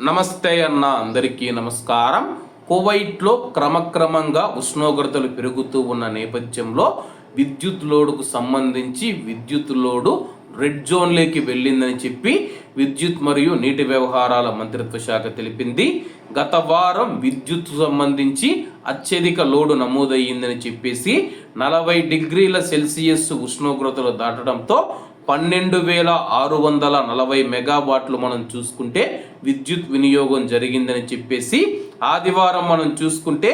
నమస్తే అన్న అందరికీ నమస్కారం. కువైట్లో క్రమక్రమంగా ఉష్ణోగ్రతలు పెరుగుతూ ఉన్న నేపథ్యంలో విద్యుత్ లోడుకు సంబంధించి విద్యుత్ లోడు రెడ్ జోన్లోకి వెళ్ళిందని చెప్పి విద్యుత్ మరియు నీటి వ్యవహారాల మంత్రిత్వ శాఖ తెలిపింది. గత వారం విద్యుత్ సంబంధించి అత్యధిక లోడు నమోదయ్యిందని చెప్పేసి నలభై డిగ్రీల సెల్సియస్ ఉష్ణోగ్రతలు దాటడంతో పన్నెండు వేల ఆరు వందల నలభై మెగావాట్లు మనం చూసుకుంటే విద్యుత్ వినియోగం జరిగిందని చెప్పేసి ఆదివారం మనం చూసుకుంటే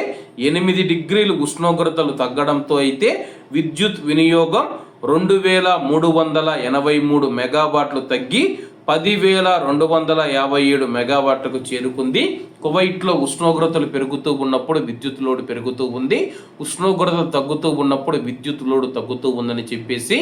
ఎనిమిది డిగ్రీలు ఉష్ణోగ్రతలు తగ్గడంతో అయితే విద్యుత్ వినియోగం రెండు వేల మూడు వందల ఎనభై మూడు మెగావాట్లు తగ్గి పదివేల రెండు వందల యాభై ఏడు మెగావాట్లకు చేరుకుంది. కువైట్లో ఉష్ణోగ్రతలు పెరుగుతూ ఉన్నప్పుడు విద్యుత్ లోడ్ పెరుగుతూ ఉంది. ఉష్ణోగ్రతలు తగ్గుతూ ఉన్నప్పుడు విద్యుత్ లోడ్ తగ్గుతూ ఉందని చెప్పేసి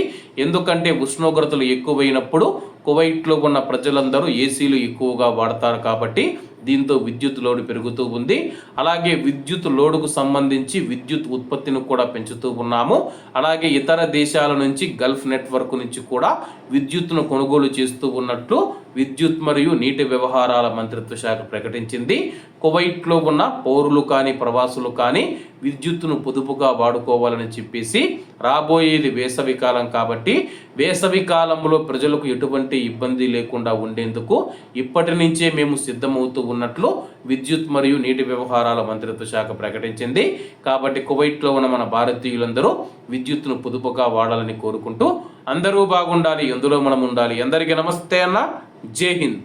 ఎందుకంటే ఉష్ణోగ్రతలు ఎక్కువైనప్పుడు కువైట్లో ఉన్న ప్రజలందరూ ఏసీలు ఎక్కువగా వాడతారు కాబట్టి దీంతో విద్యుత్ లోడ్ పెరుగుతూ ఉంది. అలాగే విద్యుత్ లోడుకు సంబంధించి విద్యుత్ ఉత్పత్తిని కూడా పెంచుతూ ఉన్నాము. అలాగే ఇతర దేశాల నుంచి గల్ఫ్ నెట్వర్క్ నుంచి కూడా విద్యుత్ను కొనుగోలు చేస్తూ ఉన్నట్లు విద్యుత్ మరియు నీటి వ్యవహారాల మంత్రిత్వ శాఖ ప్రకటించింది. కువైట్లో ఉన్న పౌరులు కానీ ప్రవాసులు కానీ విద్యుత్తును పొదుపుగా వాడుకోవాలని చెప్పేసి రాబోయేది వేసవి కాలం కాబట్టి వేసవి కాలంలో ప్రజలకు ఎటువంటి ఇబ్బంది లేకుండా ఉండేందుకు ఇప్పటి నుంచే మేము సిద్ధమవుతూ ఉన్నట్లు విద్యుత్ మరియు నీటి వ్యవహారాల మంత్రిత్వ శాఖ ప్రకటించింది. కాబట్టి కువైట్లో ఉన్న మన భారతీయులందరూ విద్యుత్తును పొదుపుగా వాడాలని కోరుకుంటూ అందరూ బాగుండాలి ఎందులో మనం ఉండాలి. అందరికీ నమస్తే అన్న. जय हिंद।